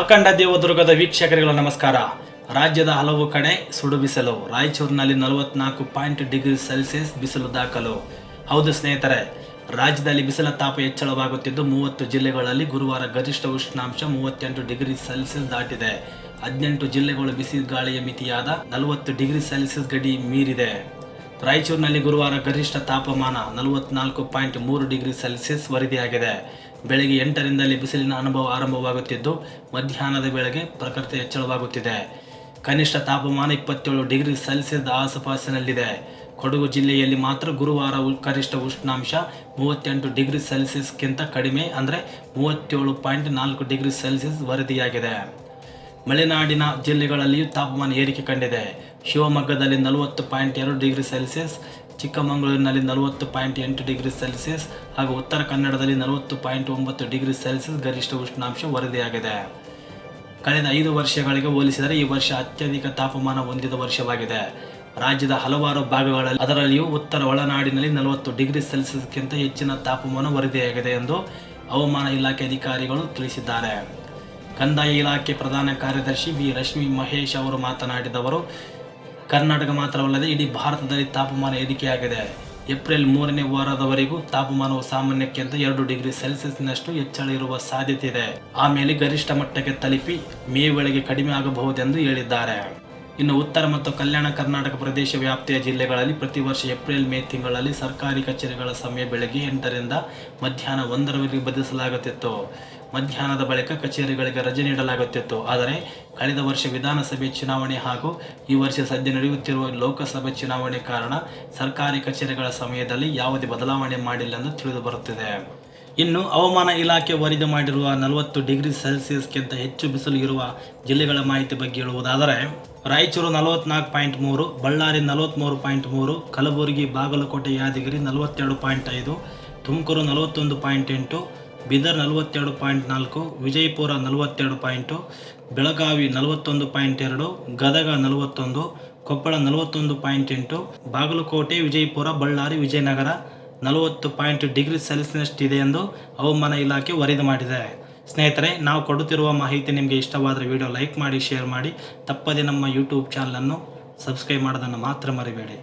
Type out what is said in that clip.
ಅಖಂಡ ದೇವದುರ್ಗದ ವೀಕ್ಷಕರಿಗಳು ನಮಸ್ಕಾರ. ರಾಜ್ಯದ ಹಲವು ಕಡೆ ಸುಡು ಬಿಸಿಲು, ರಾಯಚೂರಿನಲ್ಲಿ ನಲವತ್ನಾಲ್ಕು ಪಾಯಿಂಟ್ ಡಿಗ್ರಿ ಸೆಲ್ಸಿಯಸ್ ಬಿಸಿಲು ದಾಖಲು. ಹೌದು ಸ್ನೇಹಿತರೆ, ರಾಜ್ಯದಲ್ಲಿ ಬಿಸಿಲ ತಾಪ ಹೆಚ್ಚಳವಾಗುತ್ತಿದ್ದು ಮೂವತ್ತು ಜಿಲ್ಲೆಗಳಲ್ಲಿ ಗುರುವಾರ ಗರಿಷ್ಠ ಉಷ್ಣಾಂಶ ಮೂವತ್ತೆಂಟು ಡಿಗ್ರಿ ಸೆಲ್ಸಿಯಸ್ ದಾಟಿದೆ. ಹದಿನೆಂಟು ಜಿಲ್ಲೆಗಳು ಬಿಸಿ ಗಾಳಿಯ ಮಿತಿಯಾದ ನಲವತ್ತು ಡಿಗ್ರಿ ಸೆಲ್ಸಿಯಸ್ ಗಡಿ ಮೀರಿದೆ. ರಾಯಚೂರಿನಲ್ಲಿ ಗುರುವಾರ ಗರಿಷ್ಠ ತಾಪಮಾನ ನಲವತ್ನಾಲ್ಕು ಪಾಯಿಂಟ್ ಮೂರು ಡಿಗ್ರಿ ಸೆಲ್ಸಿಯಸ್ ವರದಿಯಾಗಿದೆ. ಬೆಳಗ್ಗೆ ಎಂಟರಿಂದಲೇ ಬಿಸಿಲಿನ ಅನುಭವ ಆರಂಭವಾಗುತ್ತಿದ್ದು, ಮಧ್ಯಾಹ್ನದ ವೇಳೆಗೆ ಪ್ರಕೃತಿ ಹೆಚ್ಚಳವಾಗುತ್ತಿದೆ ಕನಿಷ್ಠ ತಾಪಮಾನ ಇಪ್ಪತ್ತೇಳು ಡಿಗ್ರಿ ಸೆಲ್ಸಿಯಸ್ ಆಸುಪಾಸಿನಲ್ಲಿದೆ. ಕೊಡಗು ಜಿಲ್ಲೆಯಲ್ಲಿ ಮಾತ್ರ ಗುರುವಾರ ಕನಿಷ್ಠ ಉಷ್ಣಾಂಶ ಮೂವತ್ತೆಂಟು ಡಿಗ್ರಿ ಸೆಲ್ಸಿಯಸ್ಗಿಂತ ಕಡಿಮೆ, ಅಂದರೆ ಮೂವತ್ತೇಳು ಪಾಯಿಂಟ್ ನಾಲ್ಕು ಡಿಗ್ರಿ ಸೆಲ್ಸಿಯಸ್ ವರದಿಯಾಗಿದೆ. ಮಲೆನಾಡಿನ ಜಿಲ್ಲೆಗಳಲ್ಲಿಯೂ ತಾಪಮಾನ ಏರಿಕೆ ಕಂಡಿದೆ. ಶಿವಮೊಗ್ಗದಲ್ಲಿ ನಲವತ್ತು ಪಾಯಿಂಟ್ ಎರಡು ಡಿಗ್ರಿ ಸೆಲ್ಸಿಯಸ್, ಚಿಕ್ಕಮಗಳೂರಿನಲ್ಲಿ ನಲವತ್ತು ಪಾಯಿಂಟ್ ಎಂಟು ಡಿಗ್ರಿ ಸೆಲ್ಸಿಯಸ್ ಹಾಗೂ ಉತ್ತರ ಕನ್ನಡದಲ್ಲಿ ನಲವತ್ತು ಪಾಯಿಂಟ್ ಒಂಬತ್ತು ಡಿಗ್ರಿ ಸೆಲ್ಸಿಯಸ್ ಗರಿಷ್ಠ ಉಷ್ಣಾಂಶ ವರದಿಯಾಗಿದೆ. ಕಳೆದ ಐದು ವರ್ಷಗಳಿಗೆ ಹೋಲಿಸಿದರೆ ಈ ವರ್ಷ ಅತ್ಯಧಿಕ ತಾಪಮಾನ ಹೊಂದಿದ ವರ್ಷವಾಗಿದೆ. ರಾಜ್ಯದ ಹಲವಾರು ಭಾಗಗಳಲ್ಲಿ ಅದರಲ್ಲಿಯೂ ಉತ್ತರ ಒಳನಾಡಿನಲ್ಲಿ ನಲವತ್ತು ಡಿಗ್ರಿ ಸೆಲ್ಸಿಯಸ್ಗಿಂತ ಹೆಚ್ಚಿನ ತಾಪಮಾನ ವರದಿಯಾಗಿದೆ ಎಂದು ಹವಾಮಾನ ಇಲಾಖೆ ಅಧಿಕಾರಿಗಳು ತಿಳಿಸಿದ್ದಾರೆ. ಕಂದಾಯ ಇಲಾಖೆ ಪ್ರಧಾನ ಕಾರ್ಯದರ್ಶಿ ಬಿ. ರಶ್ಮಿ ಮಹೇಶ್ ಅವರು ಮಾತನಾಡಿದವರು, ಕರ್ನಾಟಕ ಮಾತ್ರವಲ್ಲದೆ ಇಡೀ ಭಾರತದಲ್ಲಿ ತಾಪಮಾನ ಏರಿಕೆಯಾಗಿದೆ. ಏಪ್ರಿಲ್ ಮೂರನೇ ವಾರದವರೆಗೂ ತಾಪಮಾನವು ಸಾಮಾನ್ಯಕ್ಕಿಂತ ಎರಡು ಡಿಗ್ರಿ ಸೆಲ್ಸಿಯಸ್ನಷ್ಟು ಹೆಚ್ಚಳ ಇರುವ ಸಾಧ್ಯತೆ ಇದೆ. ಆಮೇಲೆ ಗರಿಷ್ಠ ಮಟ್ಟಕ್ಕೆ ತಲುಪಿ ಮೇ ವೇಳೆಗೆ ಕಡಿಮೆ ಆಗಬಹುದೆಂದು ಹೇಳಿದ್ದಾರೆ. ಇನ್ನು ಉತ್ತರ ಮತ್ತು ಕಲ್ಯಾಣ ಕರ್ನಾಟಕ ಪ್ರದೇಶ ವ್ಯಾಪ್ತಿಯ ಜಿಲ್ಲೆಗಳಲ್ಲಿ ಪ್ರತಿ ವರ್ಷ ಏಪ್ರಿಲ್ ಮೇ ತಿಂಗಳಲ್ಲಿ ಸರ್ಕಾರಿ ಕಚೇರಿಗಳ ಸಮಯ ಬೆಳಗ್ಗೆ ಎಂಟರಿಂದ ಮಧ್ಯಾಹ್ನ ಒಂದರವರೆಗೆ ಬದಲಿಸಲಾಗುತ್ತಿತ್ತು. ಮಧ್ಯಾಹ್ನದ ಬಳಿಕ ಕಚೇರಿಗಳಿಗೆ ರಜೆ ನೀಡಲಾಗುತ್ತಿತ್ತು. ಆದರೆ ಕಳೆದ ವರ್ಷ ವಿಧಾನಸಭೆ ಚುನಾವಣೆ ಹಾಗೂ ಈ ವರ್ಷ ಸದ್ಯ ನಡೆಯುತ್ತಿರುವ ಲೋಕಸಭೆ ಚುನಾವಣೆ ಕಾರಣ ಸರ್ಕಾರಿ ಕಚೇರಿಗಳ ಸಮಯದಲ್ಲಿ ಯಾವುದೇ ಬದಲಾವಣೆ ಮಾಡಿಲ್ಲ ಎಂದು ತಿಳಿದು ಬರುತ್ತಿದೆ ಇನ್ನು ಹವಾಮಾನ ಇಲಾಖೆ ವರದಿ ಮಾಡಿರುವ ನಲವತ್ತು ಡಿಗ್ರಿ ಸೆಲ್ಸಿಯಸ್ಗಿಂತ ಹೆಚ್ಚು ಬಿಸಿಲು ಇರುವ ಜಿಲ್ಲೆಗಳ ಮಾಹಿತಿ ಬಗ್ಗೆ ಹೇಳುವುದಾದರೆ, ರಾಯಚೂರು ನಲವತ್ನಾಲ್ಕು ಪಾಯಿಂಟ್ ಮೂರು, ಬಳ್ಳಾರಿ ನಲವತ್ತ್ಮೂರು ಪಾಯಿಂಟ್ ಮೂರು, ಕಲಬುರಗಿ ಬಾಗಲಕೋಟೆ ಯಾದಗಿರಿ ನಲವತ್ತೆರಡು ಪಾಯಿಂಟ್ ಐದು, ತುಮಕೂರು ನಲವತ್ತೊಂದು ಪಾಯಿಂಟ್ ಎಂಟು ಬೀದರ್ ನಲವತ್ತೆರಡು ಪಾಯಿಂಟ್ ನಾಲ್ಕು, ವಿಜಯಪುರ ನಲವತ್ತೆರಡು ಪಾಯಿಂಟು, ಬೆಳಗಾವಿ ನಲವತ್ತೊಂದು ಪಾಯಿಂಟ್ ಎರಡು, ಗದಗ ನಲವತ್ತೊಂದು, ಕೊಪ್ಪಳ ನಲವತ್ತೊಂದು ಪಾಯಿಂಟ್ ಎಂಟು, ಬಾಗಲಕೋಟೆ, ವಿಜಯಪುರ, ಬಳ್ಳಾರಿ, ವಿಜಯನಗರ ನಲವತ್ತು ಪಾಯಿಂಟ್ ಡಿಗ್ರಿ ಸೆಲ್ಸಿಯಸ್ನಷ್ಟಿದೆ ಎಂದು ಹವಾಮಾನ ಇಲಾಖೆ ವರದಿ ಮಾಡಿದೆ. ಸ್ನೇಹಿತರೆ, ನಾವು ಕೊಡುತ್ತಿರುವ ಮಾಹಿತಿ ನಿಮಗೆ ಇಷ್ಟವಾದರೆ ವಿಡಿಯೋ ಲೈಕ್ ಮಾಡಿ, ಶೇರ್ ಮಾಡಿ, ತಪ್ಪದೆ ನಮ್ಮ ಯೂಟ್ಯೂಬ್ ಚಾನಲನ್ನು ಸಬ್ಸ್ಕ್ರೈಬ್ ಮಾಡೋದನ್ನು ಮಾತ್ರ ಮರಿಬೇಡಿ.